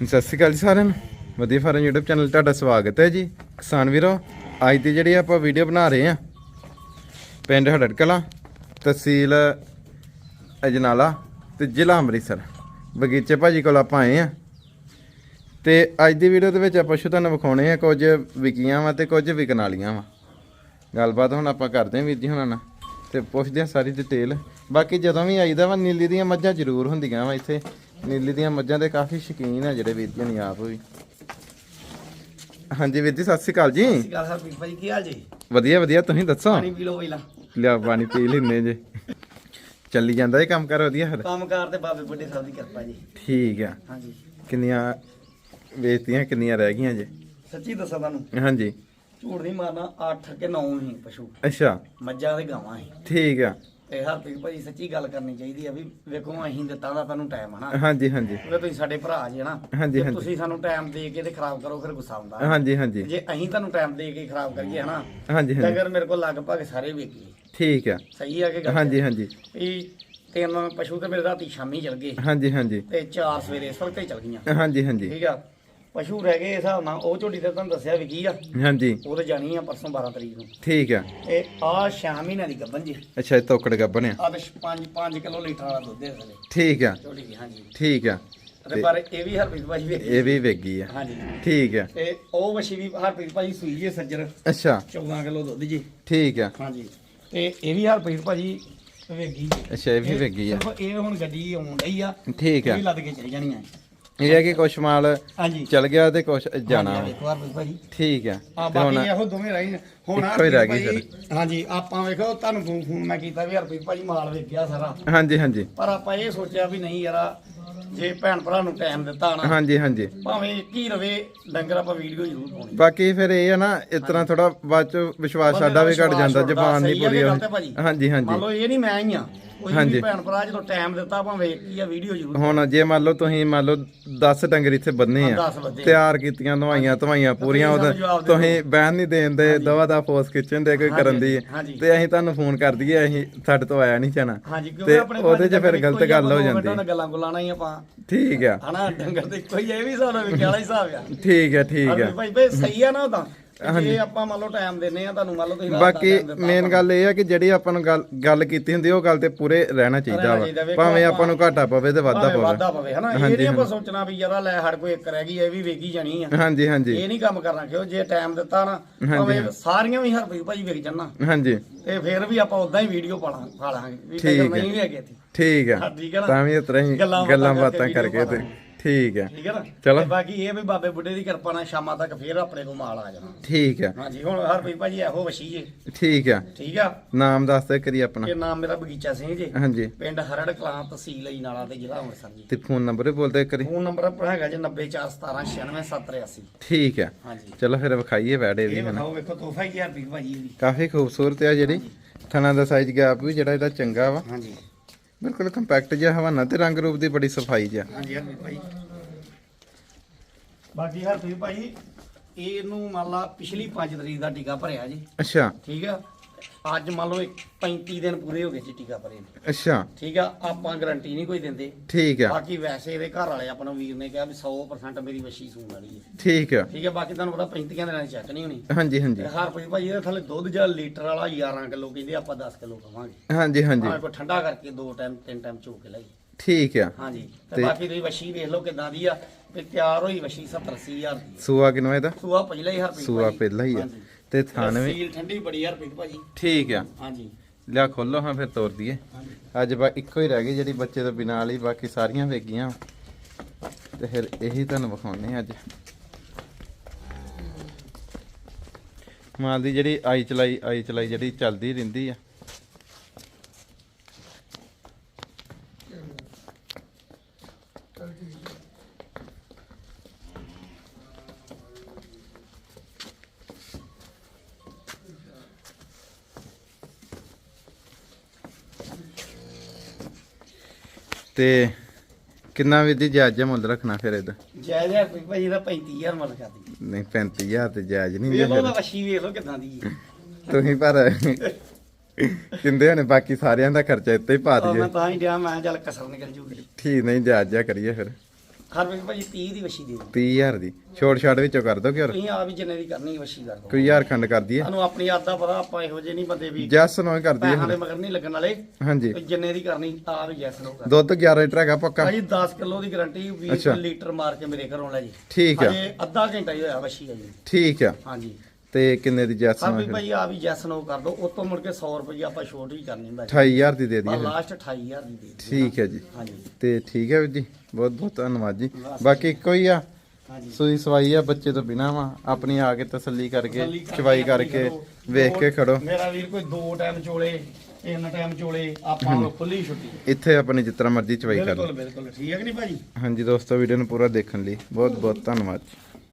ਸਤਿ ਸ਼੍ਰੀ ਅਕਾਲ ਜੀ ਸਾਰਿਆਂ ਨੂੰ। ਵਧੀਆ ਫਾਰਮ YouTube ਚੈਨਲ ਤੁਹਾਡਾ ਸਵਾਗਤ ਹੈ ਜੀ। ਕਿਸਾਨ ਵੀਰੋ, ਅੱਜ ਦੀ ਜਿਹੜੀ ਆਪਾਂ ਵੀਡੀਓ ਬਣਾ ਰਹੇ ਆ ਪਿੰਡ ਹੜੜ ਕਲਾਂ ਤਹਿਸੀਲ ਅਜਨਾਲਾ ਤੇ ਜ਼ਿਲ੍ਹਾ ਅੰਮ੍ਰਿਤਸਰ। ਬਗੀਚੇ ਭਾਜੀ ਕੋਲ ਆਪਾਂ ਆਏ ਆ ਤੇ ਅੱਜ ਦੀ ਵੀਡੀਓ ਦੇ ਵਿੱਚ ਆਪਾਂ ਪਸ਼ੂ ਤੁਹਾਨੂੰ ਵਿਖਾਉਣੇ ਆ ਕੁਝ ਵਿਕੀਆਂ ਵਾ ਤੇ ਕੁਝ ਵਿਕਣ ਵਾਲੀਆਂ ਵਾ। ਗੱਲਬਾਤ ਹੁਣ ਆਪਾਂ ਕਰਦੇ ਹਾਂ ਵੀਰ ਜੀ ਹੁਣਾਂ ਨਾਲ ਤੇ ਪੁੱਛਦੇ ਆ ਸਾਰੀ ਡਿਟੇਲ ਬਾਕੀ ਜਦੋਂ ਵੀ ਆਈਦਾ ਵਾ, ਨੀਲੀ ਦੀਆਂ ਮੱਝਾਂ ਜ਼ਰੂਰ ਹੁੰਦੀਆਂ ਵਾ ਇੱਥੇ। ਨੀਲੀ ਦੀਆਂ ਮੱਝਾਂ ਦੇ ਕਾਫੀ ਸ਼ੌਕੀਨ ਆ ਜਿਹੜੇ ਵੀਰ ਜੀ ਨਹੀਂ ਆਪ ਵੀ। ਹਾਂਜੀ ਵੀਰ ਜੀ ਸਤਿ ਸ਼੍ਰੀ ਅਕਾਲ ਜੀ। ਸਤਿ ਸ਼੍ਰੀ ਅਕਾਲ ਹਰਪ੍ਰੀਤ ਭਾਈ ਕੀ ਹਾਲ ਜੀ? ਵਧੀਆ ਵਧੀਆ ਤੁਸੀਂ ਦੱਸੋ? ਪਾਣੀ ਪੀ ਲਓ ਪਹਿਲਾਂ। ਲਿਆ ਪਾਣੀ ਪੀ ਲੈਨੇ ਜੇ। ਚੱਲੀ ਜਾਂਦਾ ਇਹ ਕੰਮ ਕਰ ਵਧੀਆ ਫਿਰ? ਕੰਮਕਾਰ ਤੇ ਬਾਬੇ ਬੁੱਢੇ ਸਾਹਿਬ ਦੀ ਕਿਰਪਾ ਜੀ। ਠੀਕ ਆ। ਹਾਂਜੀ। ਕਿੰਨੀਆਂ ਵੇਚਤੀਆਂ ਕਿੰਨੀਆਂ ਰਹਿ ਗਈਆਂ ਜੇ? ਸੱਚੀ ਦੱਸਾਂ ਤੁਹਾਨੂੰ? ਹਾਂਜੀ। ਝੂਠ ਨਹੀਂ ਮਾਰਨਾ 8 ਕਿ 9 ਹੀ ਪਸ਼ੂ। ਅੱਛਾ। ਮੱਝਾਂ ਤੇ ਗਾਵਾਂ ਹੀ ਠੀਕ ਆ। ਤੇ ਹਰਪ੍ਰੀਤ ਭਾਈ ਸੱਚੀ ਗੱਲ ਕਰਨੀ ਚਾਹੀਦੀ ਆ ਵੀ ਵੇਖੋ ਅਸੀਂ ਦਿੱਤਾ ਦਾ ਤੁਹਾਨੂੰ ਟਾਈਮ ਹਨਾ? ਹਾਂਜੀ ਹਾਂਜੀ। ਕਿਉਂਕਿ ਤੁਸੀਂ ਸਾਡੇ ਭਰਾ ਜੀ ਹਨਾ? ਹਾਂਜੀ, ਜੇ ਹਾਂਜੀ। ਤੁਸੀਂ ਸਾਨੂੰ ਟਾਈਮ ਦੇ ਕੇ ਤੇ ਖਰਾਬ ਕਰੋ ਫਿਰ ਗੁੱਸਾ ਆਉਂਦਾ। ਹਾਂਜੀ ਹਾਂਜੀ। ਜੇ ਅਸੀਂ ਤੁਹਾਨੂੰ ਟਾਈਮ ਦੇ ਕੇ ਖਰਾਬ ਕਰੀਏ ਹਨਾ? ਹਾਂਜੀ ਹਾਂਜੀ। ਡੰਗਰ ਮੇਰੇ ਕੋਲ ਲਗਭਗ ਸਾਰੇ ਵੇਚੇ ਠੀਕ ਆ। ਸਹੀ ਆ ਕਿ ਗੱਲ ਹਾਂਜੀ ਹਾਂਜੀ। ਇਹ ਤਿੰਨ ਪਸ਼ੂ ਤੇ ਮੇਰੇ ਰਾਤੀ ਸ਼ਾਮੀ ਚਲ ਗਏ। ਹਾਂਜੀ ਹਾਂਜੀ। ਤੇ ਚਾਰ ਸਵੇਰੇ ਇਸ ਵਕਤ ਹੀ ਚਲ ਗਈਆਂ। ਹਾਂਜੀ ਹਾਂਜੀ। ਠੀਕ ਆ? ਪਸ਼ੂ ਰਹਿ ਗਏ ਇਸ ਹਿਸਾਬ ਨਾਲ ਉਹ ਝੋਟੀ ਤੇ ਤੁਹਾਨੂੰ ਦੱਸਿਆ ਵੀ ਕੀ ਆ। ਹਾਂਜੀ। ਉਹ ਤੇ ਜਾਣੀ ਆ ਪਰਸੋਂ 12 ਤਰੀਕ ਨੂੰ। ਠੀਕ ਆ। ਤੇ ਆ ਛੇ ਮਹੀਨਿਆਂ ਦੀ ਗੱਭਣ ਜੀ। ਅੱਛਾ ਇਹ ਤੋਕੜ ਗੱਬਨ ਆ। ਆ ਤੇ 5 5 ਕਿਲੋ ਲੀਟਰ ਵਾਲਾ ਦੁੱਧ ਹੈ ਥਲੇ ਠੀਕ ਆ। ਝੋਟੀ ਦੀ ਹਾਂਜੀ। ਠੀਕ ਆ। ਤੇ ਪਰ ਇਹ ਵੀ ਹਰਪ੍ਰੀਤ ਭਾਜੀ ਵੇਖੀ ਇਹ ਵੀ ਵੇਗੀ ਆ। ਹਾਂਜੀ। ਠੀਕ ਆ। ਤੇ ਉਹ ਵਸ਼ੀ ਵੀ ਹਰਪ੍ਰੀਤ ਭਾਜੀ ਸੂਈ ਜੇ ਸੱਜਰ। ਅੱਛਾ। 14 ਕਿਲੋ ਦੁੱਧ ਜੀ। ਠੀਕ ਆ। ਹਾਂਜੀ। ਤੇ ਇਹ ਵੀ ਹਰਪ੍ਰੀਤ ਭਾਜੀ ਵੇਗੀ ਅੱਛਾ ਇਹ ਵੀ ਵੇਗੀ ਆ। ਇਹ ਹੁਣ ਗੱਡੀ ਆਉਣ ਡਈ ਆ। ਠੀਕ ਇਹ ਆ ਵੀ ਲੱਦ ਕੇ ਚਲੀ ਜਾਣੀ ਆ। ਇਹ ਹੈ ਕਿ ਕੁਛ ਮਾਲ ਹਾਂਜੀ। ਚਲ ਗਿਆ ਤੇ ਕੁਛ ਜਾਣਾ ਹਾਂਜੀ, ਭਾਜੀ ਠੀਕ ਆ। ਆ ਤੇ ਹੁਣ ਬਾਕੀ ਇਹੋ ਦੋਵੇਂ ਰਹਿ ਗਏ ਹੁਣ ਇੱਕੋ ਹੀ ਰਹਿ ਗਈ ਹਰਪ੍ਰੀਤ ਭਾਈ- ਹਾਂਜੀ ਆਪਾਂ ਵੇਖੋ ਤੁਹਾਨੂੰ ਫੋਨ ਫੋਨ ਮੈਂ ਕੀਤਾ ਵੀ ਹਰਪ੍ਰੀਤ ਭਾਜੀ ਮਾਲ ਵੇਖਿਆ ਸਾਰਾ। ਹਾਂਜੀ ਹਾਂਜੀ। ਪਰ ਆਪਾਂ ਇਹ ਸੋਚਿਆ ਵੀ ਨਹੀਂ ਯਾਰਾ ਜੇ ਭੈਣ ਭਰਾ ਨੂੰ ਟਾਈਮ ਦਿੱਤਾ ਨਾ ਹਾਂਜੀ ਹਾਂਜੀ। ਭਾਵੇਂ ਇੱਕ ਹੀ ਰਵੇ ਡੰਗਰ ਆਪਾਂ ਵੀਡੀਓ ਜ਼ਰੂਰ ਪਾਉਣੀ। ਬਾਕੀ ਫਿਰ ਇਹ ਆ ਨਾ ਇਸ ਤਰ੍ਹਾਂ ਥੋੜਾ ਬਾਅਦ ਚ ਵਿਸ਼ਵਾਸ ਸਾਡਾ ਵੀ ਘਟ ਜਾਂਦਾ ਜ਼ਬਾਨ ਨਹੀਂ ਪੂਰੀ ਹੋਈ ਹਾਂਜੀ ਮੰਨ ਹਾਂਜੀ ਲਓ ਇਹ ਨਹੀਂ ਮੈਂ ਹੀ ਆ। ਕੋਈ ਹਾਂਜੀ। ਭੈਣ ਭਰਾ ਜਦੋਂ ਟਾਈਮ ਦਿੱਤਾ ਭਾਵੇਂ ਇੱਕ ਹੀ ਆ ਵੀਡੀਓ ਜ਼ਰੂਰ ਹੁਣ ਜੇ ਮੰਨ ਲਓ ਤੁਸੀਂ ਮੰਨ ਲਓ 10 ਡੰਗਰ ਇੱਥੇ ਬੰਨੇ ਹਾਂ, ਆ। ਤਿਆਰ ਕੀਤੀਆਂ ਨਵਾਈਆਂ ਧਵਾਈਆਂ ਪੂਰੀਆਂ ਤੁਸੀਂ ਉਹਦਾ ਸਾਨੂੰ ਜਵਾਬ ਦੇ ਤੁਸੀਂ ਬਹਿਣ ਨਹੀਂ ਦੇਣ ਦੇ ਦਵਾ ਦਾ ਫੋਰਸ ਖਿੱਚਣ ਦੇ ਕੋਈ ਹਾਂਜੀ, ਕਰਨ ਦੀ ਹਾਂਜੀ। ਤੇ ਅਸੀਂ ਤੁਹਾਨੂੰ ਫੋਨ ਕਰ ਦਈਏ ਅਸੀਂ ਸਾਡੇ ਤੋਂ ਆਇਆ ਨਹੀਂ ਜਾਣਾ। ਹਾਂਜੀ ਕਿਉਂਕਿ ਤੇ ਆਪਣੇ ਉਹਦੇ 'ਚ ਫਿਰ ਗਲਤ ਹੀ ਗੱਲ ਹੋ ਜਾਂਦੀ। ਨਾਲ ਗੱਲਾਂ ਗੁਲਾਣਾ ਹੀ ਆਪਾਂ। ਠੀਕ ਆ। ਹਨਾ ਡੰਗਰ ਦੇ ਕੋਈ ਇਹ ਵੀ ਹਿਸਾਬ ਨਾਲ ਵਿਕਿਆ ਵਾਲਾ ਹੀ ਹਿਸਾਬ ਆ। ਠੀਕ ਆ ਠੀਕ ਆ। ਭਾਈ ਭਾਈ ਸਹੀ ਆ ਨਾ ਉਦਾਂ ਜੇ ਆਪਾਂ ਮੰਨ ਲਓ ਟਾਈਮ ਦਿੰਨੇ ਆ ਤੁਹਾਨੂੰ ਮੰਨ ਲਓ ਤੁਸੀਂ ਬਾਕੀ ਮੇਨ ਗੱਲ ਇਹ ਆ ਕਿ ਜਿਹੜੀ ਆਪਾਂ ਨੂੰ ਗੱਲ ਗੱਲ ਕੀਤੀ ਹੁੰਦੀ ਉਹ ਗੱਲ ਤੇ ਪੂਰੇ ਰਹਿਣਾ ਚਾਹੀਦਾ ਵਾ। ਭਾਵੇਂ ਆਪਾਂ- ਨੂੰ ਘਾਟਾ ਪਵੇ ਤੇ ਵਾਧਾ ਪਵੇ। ਵਾਧਾ ਪਵੇ ਹਨਾ? ਇਹ ਨਹੀਂ ਆਪਾਂ। ਸੋਚਣਾ ਵੀ ਯਾਰਾ ਲੈ ਹੜ ਕੋਈ ਇੱਕ ਰਹਿ ਗਈ ਇਹ ਵੀ ਵੇਗੀ ਜਾਣੀ ਆ। ਹਾਂਜੀ ਹਾਂਜੀ। ਇਹ ਨਹੀਂ ਕੰਮ ਕਰਨਾ ਕਿਉਂ? ਜੇ ਟਾਈਮ ਦਿੱਤਾ ਨਾ ਭਾਵੇਂ ਸਾਰੀਆਂ ਵੀ ਹਰਪ੍ਰੀਤ ਭਾਜੀ ਵੇਖ ਜਾਣਾ ਹਾਂਜੀ। ਤੇ ਫਿਰ ਵੀ ਆਪਾਂ ਉਦਾਂ ਹੀ ਵੀਡੀਓ ਪਾਲਾਂ ਪਾ ਲਾਂਗੇ ਵੀ। ਨਹੀਂ ਵੀ ਹੈਗੇ ਇੱਥੇ। ਠੀਕ ਆ। ਠੀਕ ਨਾ? ਤਾਂ ਵੀ ਇਸ ਤਰ੍ਹਾਂ ਹੀ ਗੱਲਾਂ ਬਾਤਾਂ ਕਰਕੇ ਤੇ ਠੀਕ ਆ ਠੀਕ ਹੈ ਨਾ? ਚਲੋ। ਤੇ ਬਾਕੀ ਇਹ ਵੀ ਬਾਬੇ ਬੁੱਢੇ ਦੀ ਕਿਰਪਾ ਨਾਲ ਸ਼ਾਮਾਂ ਤੱਕ ਫੇਰ ਆਪਣੇ ਕੋਲ ਮਾਲ ਆ ਜਾਣਾ। ਠੀਕ ਆ ਹਾਂਜੀ ਹੁਣ ਹਰਪ੍ਰੀਤ ਭਾਜੀ ਇਹੋ ਵਸ਼ੀ ਜੇ। ਠੀਕ ਆ ਠੀਕ ਆ? ਨਾਮ ਦੱਸ ਦੇ ਕਰੀ ਆਪਣਾ। ਇਹ ਨਾਮ ਮੇਰਾ ਬਗੀਚਾ ਸਿੰਘ ਜੀ। ਹਾਂਜੀ। ਪਿੰਡ ਹਰੜ ਕਲਾਂ ਤਹਿਸੀਲ ਅਜਨਾਲਾ ਤੇ ਜ਼ਿਲ੍ਹਾ ਅੰਮ੍ਰਿਤਸਰ ਜੀ। ਤੇ ਫੋਨ ਨੰਬਰ ਵੀ ਬੋਲਦੇ ਕਰੀ ਫੋਨ ਨੰਬਰ ਆਪਣਾ ਹੈਗਾ ਜੀ 90417969783 ਠੀਕ ਆ ਹਾਂਜੀ। ਚਲੋ ਫਿਰ ਵਿਖਾਈਏ ਵੈੜੇ ਵੀ ਇਹ ਹਨਾ ਵਿਖਾਓ ਵੇਖੋ ਤੋਹਫਾ ਹੀ ਹਰਪ੍ਰੀਤ ਭਾਜੀ ਇਹ ਵੀ ਕਾਫੀ ਖੂਬਸੂਰਤ ਆ ਜਿਹੜੀ। ਥਣਾ ਦਾ ਸਾਈਜ਼ ਗੈਪ ਵੀ ਜਿਹੜਾ ਇਹਦਾ ਚੰਗਾ ਵਾ। ਹਾਂਜੀ। ਬਿਲਕੁਲ ਕੰਪੈਕਟ ਜਿਹਾ ਹਵਾਨਾ ਤੇ ਰੰਗ ਰੂਪ ਦੀ ਬੜੀ ਸਫ਼ਾਈ ਜਿਹਾ। ਹਾਂਜੀ ਹਰਪ੍ਰੀਤ ਭਾਈ। ਬਾਕੀ ਹਰਪ੍ਰੀਤ ਭਾਈ ਇਹਨੂੰ ਮੰਨ ਲਾ ਪਿਛਲੀ 5 ਤਰੀਕ ਦਾ ਟੀਕਾ ਭਰਿਆ ਜੀ। ਅੱਛਾ। ਠੀਕ ਆ? ਅੱਜ ਮੰਨ ਲਓ ਇੱਕ 35 ਦਿਨ ਪੂਰੇ ਹੋ ਗਏ ਜੀ ਟੀਕਾ ਭਰੇ ਨੂੰ। ਅੱਛਾ। ਠੀਕ ਆ ਆਪਾਂ ਗਾਰੰਟੀ ਨਹੀਂ ਕੋਈ ਦਿੰਦੇ। ਠੀਕ ਆ। ਬਾਕੀ ਵੈਸੇ ਇਹਦੇ ਘਰ ਵਾਲੇ ਆਪਣਾ ਵੀਰ ਨੇ ਕਿਹਾ ਵੀ 100% ਮੇਰੀ ਵਸ਼ੀ ਸੂਣ ਵਾਲੀ ਹੈ। ਠੀਕ ਆ। ਠੀਕ ਹੈ ਬਾਕੀ ਤੁਹਾਨੂੰ ਪਤਾ 35 ਦਿਨਾਂ ਦੀ ਚੈੱਕ ਨਹੀਂ ਹੋਣੀ। ਹਾਂਜੀ ਹਾਂਜੀ। ਤੇ ਹਰਪ੍ਰੀਤ ਭਾਈ ਇਹਦੇ ਥੱਲੇ ਦੁੱਧ ਜਾਂ ਲੀਟਰ ਵਾਲਾ 11 ਕਿਲੋ ਕਹਿੰਦੇ ਆਪਾਂ 10 ਕਿਲੋ ਕਵਾਂਗੇ ਹਾਂਜੀ ਹਾਂਜੀ। ਕੋਈ ਠੰਡਾ ਕਰਕੇ ਦੋ ਟਾਈਮ ਤਿੰਨ ਟਾਈਮ ਚੋ ਕੇ ਲਈ। ਠੀਕ ਆ। ਹਾਂਜੀ। ਤੇ ਬਾਕੀ ਤੁਸੀਂ ਵਸ਼ੀ ਵੇਖ ਲਓ ਕਿਦਾਂ ਦੀ ਆ। ਤੇ ਤਿਆਰ ਹੋਈ ਵਸ਼ੀ 70 80 ਹਜ਼ਾਰ ਦੀ। ਆ। ਸੂਆ ਕਿਨੋ ਇਹਦਾ? ਸੂਆ ਪਹਿਲਾਂ ਹੀ ਹਰਪ੍ਰੀਤ ਸੂਆ। ਪਹਿਲਾਂ ਹੀ ਆ। ਤੇ ਥਣ ਵੀ ਸੀਲ ਠੰਡੀ ਬੜੀ ਹਰਪ੍ਰੀਤ ਭਾਜੀ। ਠੀਕ ਆ। ਹਾਂਜੀ। ਲਿਆ ਖੋਲੋ ਹਾਂ ਫਿਰ ਤੋਰ ਦਈਏ। ਅੱਜ ਬਾ ਇੱਕੋ ਹੀ ਰਹਿ ਗਈ ਜਿਹੜੀ ਬੱਚੇ ਤੋਂ ਬਿਨਾਂ ਵਾਲੀ ਬਾਕੀ ਸਾਰੀਆਂ ਵੇਗੀਆਂ। ਤੇ ਫਿਰ ਇਹੀ ਤੁਹਾਨੂੰ ਵਿਖਾਉਣੇ ਅੱਜ। ਮਾਲ ਦੀ ਜਿਹੜੀ ਆਈ ਚਲਾਈ ਆਈ ਚਲਾਈ ਜਿਹੜੀ ਚੱਲਦੀ ਰਹਿੰਦੀ ਆ। ਤੇ ਕਿੰਨਾ ਵੀ ਦੀ ਜਾਇਜ਼ ਮੁੱਲ ਰੱਖਣਾ ਫਿਰ ਇਹਦਾ? ਜਾਇਜ਼ ਹਰਪ੍ਰੀਤ ਭਾਜੀ ਦਾ 35000 ਮੁੱਲ ਕਰਦੀ ਨਹੀਂ 35000 ਤੇ ਜਾਇਜ਼ ਨਹੀਂ ਵੇਖ ਲਓ ਜੇ ਉਹਦਾ ਵਸ਼ੀ ਵੇਖ ਲਓ ਕਿਦਾਂ ਦੀ ਹੈ। ਤੁਸੀਂ ਪਰ ਕਿੰਦੇ ਨੇ ਬਾਕੀ ਸਾਰਿਆਂ ਦਾ ਖਰਚਾ ਇੱਥੇ ਹੀ ਪਾ ਦਈਏ ਮੈਂ ਤਾਂ ਹੀ ਡਿਆ ਮੈਂ ਚੱਲ ਕਸਰ ਨਿਕਲ ਜੂਗੀ। ਠੀਕ ਨਹੀਂ ਜਾਇਜ਼ ਜਿਹਾ ਕਰੀਏ ਫਿਰ। ਹਰਵੀਰ ਭਾਜੀ 30 ਦੀ ਵਸ਼ੀ ਦੇ ਦਿਓ। 30000 ਦੀ। ਛੋਟ ਛਾਟ ਵਿੱਚੋਂ ਕਰ ਦੋ ਕਿ ਹੋਰ ਤੁਸੀਂ ਆਪ ਹੀ ਜਿੰਨੇ ਦੀ ਕਰਨੀ ਵਸ਼ੀ ਕਰ ਦਿਓ। ਕੋਈ ਹਜ਼ਾਰ ਖੰਡ ਕਰ ਦਈਏ। ਸਾਨੂੰ ਆਪਣੀ ਦਾ ਪਤਾ ਆਪਾਂ ਇਹੋ ਜਿਹੇ ਨਹੀਂ ਬੰਦੇ ਵੀ ਜੈਸ ਨੋ ਕਰ ਦਈਏ ਪੈਸਿਆਂ ਦੇ। ਮਗਰ ਨਹੀਂ ਲੱਗਣ ਵਾਲੇ। ਹਾਂਜੀ। ਵੀ ਜਿੰਨੇ ਦੀ ਕਰਨੀ ਆਪ ਜੈਸ ਲੋ ਕਰ। ਦੁੱਧ 11 ਲੀਟਰ ਹੈਗਾ ਪੱਕਾ। ਭਾਜੀ 10 ਕਿਲੋ ਦੀ ਗਾਰੰਟੀ 20 ਅੱਛਾ। ਲੀਟਰ ਮਾਰ ਕੇ ਮੇਰੇ ਘਰੋਂ ਲੈ ਜੀ। ਠੀਕ ਆ। ਹਜੇ ਅੱਧਾ ਘੰਟਾ ਹੀ ਹੋਇਆ ਵਸ਼ੀ ਆ ਜੀ। ਠੀਕ ਆ। ਹਾਂਜੀ। ਤੇ ਕਿੰਨੇ ਦੀ ਜੈਸ ਹਾਂ ਨੋ ਵੀ ਭਾਈ ਆ ਵੀ ਜੈਸ ਨੋ ਕਰ ਦੋ ਉਸ ਤੋਂ ਮੁੜ ਕੇ 100 ਰੁਪਏ ਆਪਾਂ ਛੋਟ ਵੀ ਕਰਨੀ ਜੀ 28000 ਦੀ ਦੇ ਦਈਏ। ਲਾਸਟ 28000 ਦੀ ਦੇ ਦਿਓ। ਠੀਕ ਹੈ ਜੀ। ਹਾਂਜੀ। ਤੇ ਠੀਕ ਹੈ ਵੀਰ ਜੀ ਬਹੁਤ ਬਹੁਤ ਧੰਨਵਾਦ ਜੀ। ਬਾਕੀ ਇੱਕੋ ਹੀ ਆ ਹਾਂਜੀ। ਸੂਈ ਸਵਾਈ ਆ ਬੱਚੇ ਤੋਂ ਬਿਨਾ ਵਾ ਆਪਣੀ ਆ ਕੇ ਤਸੱਲੀ ਕਰਕੇ ਤਸੱਲੀ ਕਰਕੇ ਚਵਾਈ ਆਪਣੀ ਕਰਕੇ ਕਰੋ। ਵੇਖ ਕੇ ਖੜੋ। ਮੇਰਾ ਵੀਰ ਕੋਈ ਦੋ ਟਾਈਮ ਚੋਲੇ ਤਿੰਨ ਟਾਈਮ ਚੋਲੇ ਆਪਾਂ ਨੂੰ ਖੁੱਲੀ ਛੁੱਟੀ। ਇੱਥੇ ਆਪਣੀ ਤਰ੍ਹਾਂ ਮਰਜ਼ੀ ਚਵਾਈ ਕਰ ਲਓ। ਬਿਲਕੁਲ ਬਿਲਕੁਲ। ਠੀਕ ਹੈ ਕਿ ਨਹੀਂ ਭਾਜੀ? ਹਾਂਜੀ ਦੋਸਤੋ ਵੀਡੀਓ ਨੂੰ ਪੂਰਾ ਦੇਖਣ ਲਈ ਬਹੁਤ ਬਹੁਤ ਧੰਨਵਾਦ